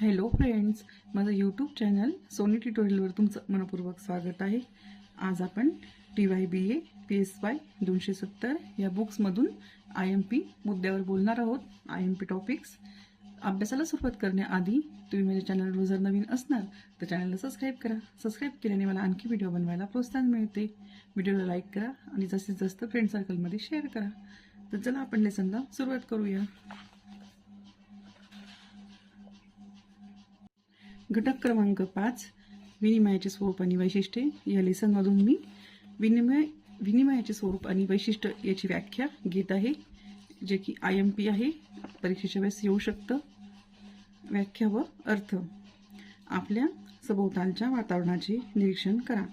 Hello friends माझं YouTube channel Soni ट्युटोरियलवर तुमचं मनपूर्वक स्वागत आहे. आज आपण T Y B A P S Y दोनशे सत्तर या बुक्समधून आय एम पी मुद्द्यावर बोलणार आहोत. आय एम पी टॉपिक्स अभ्यासाला सुरुवात करण्याआधी तुम्ही माझ्या चॅनलवर जर नवीन असणार तर चॅनलला सबस्क्राईब करा. सबस्क्राईब केल्याने मला आणखी व्हिडिओ बनवायला प्रोत्साहन मिळते. व्हिडिओला लाईक करा आणि जास्तीत जास्त फ्रेंड सर्कलमध्ये शेअर करा. तर चला आपण लेसनला सुरुवात करूया. घटक क्रमांक पाच विनिमयाचे स्वरूप आणि वैशिष्ट्ये. या लेसनमधून मी विनिमय विनिमयाचे स्वरूप आणि वैशिष्ट्य याची व्याख्या घेत आहे जे की आय एम पी आहे. परीक्षेच्या वेळेस येऊ शकतं. व्याख्या व अर्थ. आपल्या सभोवतालच्या वातावरणाचे निरीक्षण करा.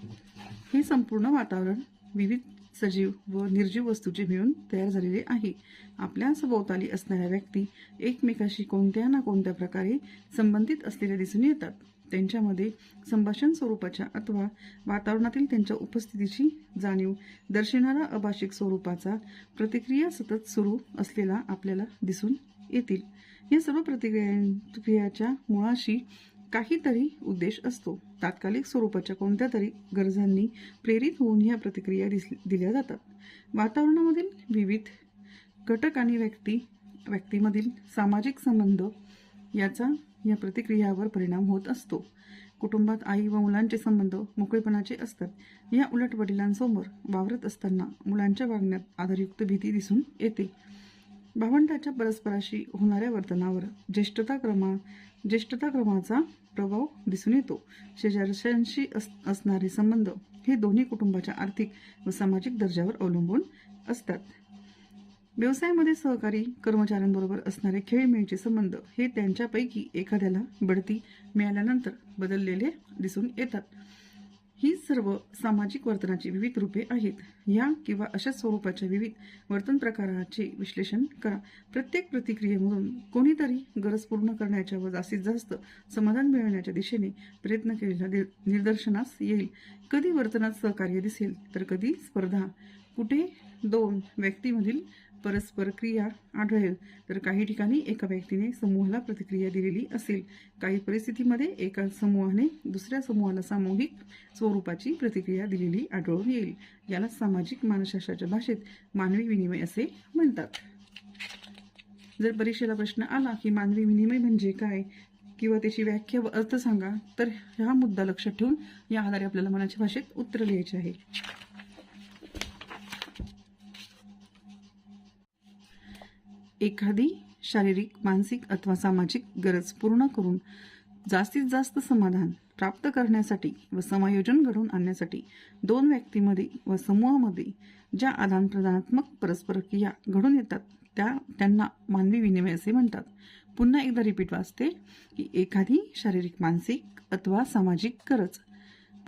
हे संपूर्ण वातावरण विविध सजीव व निर्जीव वस्तूचे मिळून तयार झालेले आहे. आपल्या सभोवताली असणाऱ्या व्यक्ती एकमेकाशी कोणत्या ना कोणत्या प्रकारे संबंधित असलेल्या दिसून येतात. त्यांच्यामध्ये संभाषण स्वरूपाच्या अथवा वातावरणातील त्यांच्या उपस्थितीची जाणीव दर्शवणारा अभाषिक स्वरूपाचा प्रतिक्रिया सतत सुरू असलेला आपल्याला दिसून येतील. या सर्व प्रतिक्रिया क्रियाच्या मुळाशी काहीतरी उद्देश असतो. तात्कालिक स्वरूपाच्या कोणत्या तरी गरजांनी प्रेरित होऊन ह्या प्रतिक्रिया दिस दिल्या जातात. वातावरणामधील विविध घटक आणि व्यक्ती व्यक्तीमधील सामाजिक संबंध याचा या प्रतिक्रियावर परिणाम होत असतो. कुटुंबात आई व मुलांचे संबंध मोकळेपणाचे असतात. या उलट वडिलांसमोर वावरत असताना मुलांच्या वागण्यात आधारयुक्त भीती दिसून येते. भावंडाच्या परस्पराशी होणाऱ्या वर्तनावर ज्येष्ठता क्रमा ज्येष्ठता क्रमाचा प्रभाव दिसून येतो. शेजारशांशी अस असणारे संबंध हे दोन्ही कुटुंबाच्या आर्थिक व सामाजिक दर्जावर अवलंबून असतात. व्यवसायामध्ये सहकारी कर्मचाऱ्यांबरोबर असणारे खेळीमेळीचे संबंध हे त्यांच्यापैकी एखाद्याला बढती मिळाल्यानंतर बदललेले दिसून येतात. ही सर्व सामाजिक वर्तनाची विविध रूपे आहेत. या किंवा अशा स्वरूपाच्या विविध वर्तन प्रकाराचे विश्लेषण करा. प्रत्येक प्रतिक्रियेमधून कोणीतरी गरज पूर्ण करण्याच्या व जास्तीत जास्त समाधान मिळवण्याच्या दिशेने प्रयत्न केलेला दि- निदर्शनास येईल. कधी वर्तनात सहकार्य दिसेल तर कधी स्पर्धा. कुठे दोन व्यक्तीमधील परस्पर क्रिया आढळेल. तर काही ठिकाणी एका व्यक्तीने समूहाला प्रतिक्रिया दिलेली असेल. काही परिस्थितीमध्ये एका समूहाने दुसऱ्या समूहाला सामूहिक स्वरूपाची प्रतिक्रिया दिलेली आढळून येईल. याला सामाजिक मानसशास्त्राच्या भाषेत मानवी विनिमय असे म्हणतात. जर परीक्षेला प्रश्न आला की मानवी विनिमय म्हणजे काय किंवा त्याची व्याख्या व अर्थ सांगा तर हा मुद्दा लक्षात ठेवून या आधारे आपल्याला मनाच्या भाषेत उत्तर लिहायचे आहे. एखादी शारीरिक मानसिक अथवा सामाजिक गरज पूर्ण करून जास्तीत जास्त समाधान प्राप्त करण्यासाठी व समायोजन घडवून आणण्यासाठी दोन व्यक्तीमध्ये व समूहामध्ये ज्या आदानप्रदानात्मक परस्पर क्रिया घडून येतात त्या त्यांना मानवी विनिमय असे म्हणतात. पुन्हा एकदा रिपीट वाचते की एखादी शारीरिक मानसिक अथवा सामाजिक गरज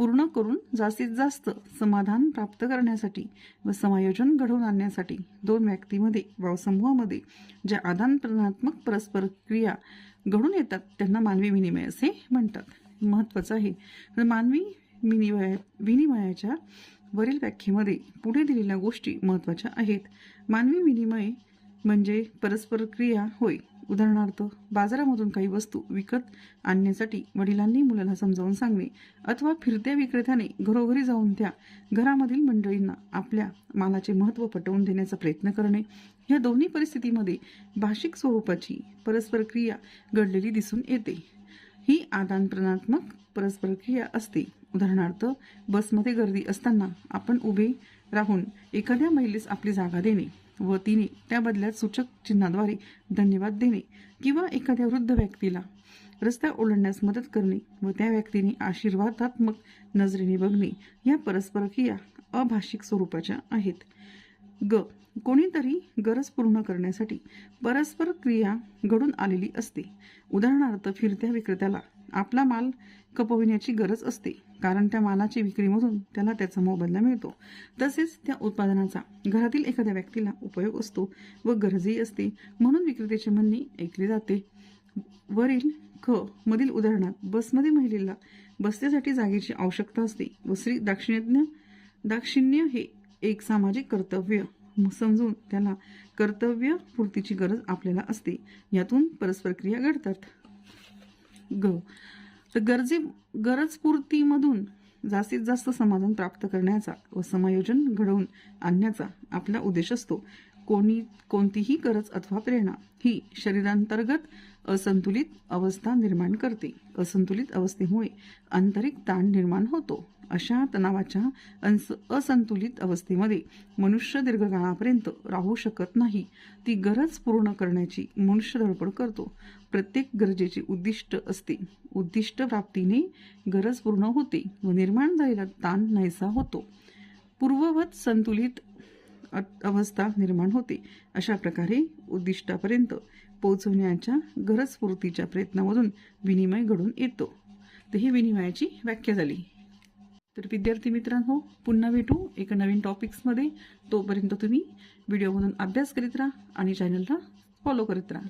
पूर्ण करून जास्तीत जास्त समाधान प्राप्त करण्यासाठी व समायोजन घडवून आणण्यासाठी दोन व्यक्तीमध्ये व समूहामध्ये ज्या आदानप्रदानात्मक परस्पर क्रिया घडून येतात त्यांना मानवी विनिमय असे म्हणतात. महत्त्वाचं आहे. तर मानवी विनिमय विनिमयाच्या वरील व्याख्येमध्ये पुढे दिलेल्या गोष्टी महत्त्वाच्या आहेत. मानवी विनिमय म्हणजे परस्पर क्रिया होय. उदाहरणार्थ बाजारामधून काही वस्तू विकत आणण्यासाठी वडिलांनी मुलाला समजावून सांगणे अथवा फिरत्या विक्रेत्याने घरोघरी जाऊन त्या घरामधील मंडळींना आपल्या मालाचे महत्त्व पटवून देण्याचा प्रयत्न करणे या दोन्ही परिस्थितीमध्ये भाषिक स्वरूपाची परस्पर क्रिया घडलेली दिसून येते. ही आदानप्रदानात्मक परस्पर क्रिया असते. उदाहरणार्थ बसमध्ये गर्दी असताना आपण उभे राहून एखाद्या महिलेस आपली जागा देणे व तिने त्या बदल्यात सूचक चिन्हाद्वारे धन्यवाद देणे किंवा एखाद्या वृद्ध व्यक्तीला रस्ता ओलांडण्यास मदत करणे व त्या व्यक्तीने आशीर्वादात्मक नजरेने बघणे या परस्पर क्रिया अभाषिक स्वरूपाच्या आहेत. ग. कोणीतरी गरज पूर्ण करण्यासाठी परस्पर क्रिया घडून आलेली असते. उदाहरणार्थ फिरत्या विक्रेत्याला आपला माल खपविण्याची गरज असते. कारण त्या मालाची विक्रीमधून त्याला त्याचा मोबदला मिळतो. तसेच त्या उत्पादनाचा घरातील एखाद्या व्यक्तीला उपयोग असतो व गरजही असते. म्हणून विक्रेत्याचे म्हणणे ऐकले जाते. वरील ख मधील उदाहरणात बसमध्ये महिलेला बसण्यासाठी जागेची आवश्यकता असते व स्त्री दाक्षिणात्य दाक्षिण्य हे एक सामाजिक कर्तव्य समजून त्याला कर्तव्य पूर्तीची गरज आपल्याला असते. यातून परस्पर क्रिया घडतात. ग तर गरजे गरजपूर्तीमधून जास्तीत जास्त समाधान प्राप्त करण्याचा व समायोजन घडवून आणण्याचा आपला उद्देश असतो. कोणी कोणतीही गरज अथवा प्रेरणा ही शरीरांतर्गत असंतुलित अवस्था निर्माण करते. असंतुलित अवस्थेमुळे आंतरिक ताण निर्माण होतो. अशा तणावाच्या अंस असंतुलित अवस्थेमध्ये मनुष्य दीर्घकाळापर्यंत राहू शकत नाही. ती गरज पूर्ण करण्याची मनुष्य धडपड करतो. प्रत्येक गरजेचे उद्दिष्ट असते. उद्दिष्ट प्राप्तीने गरज पूर्ण होते व निर्माण झालेला ताण नाहीसा होतो. पूर्ववत संतुलित अवस्था निर्माण होते. अशा प्रकारे उद्दिष्टापर्यंत पोहोचवण्याच्या गरजपूर्तीच्या प्रयत्नामधून विनिमय घडून येतो. तर ही विनिमयाची व्याख्या झाली. तर विद्यार्थी मित्रांनो पुन्हा भेटू एका नवीन टॉपिक्समध्ये तोपर्यंत तुम्ही व्हिडिओमधून अभ्यास करीत राहा आणि चॅनलला फॉलो करत राहा.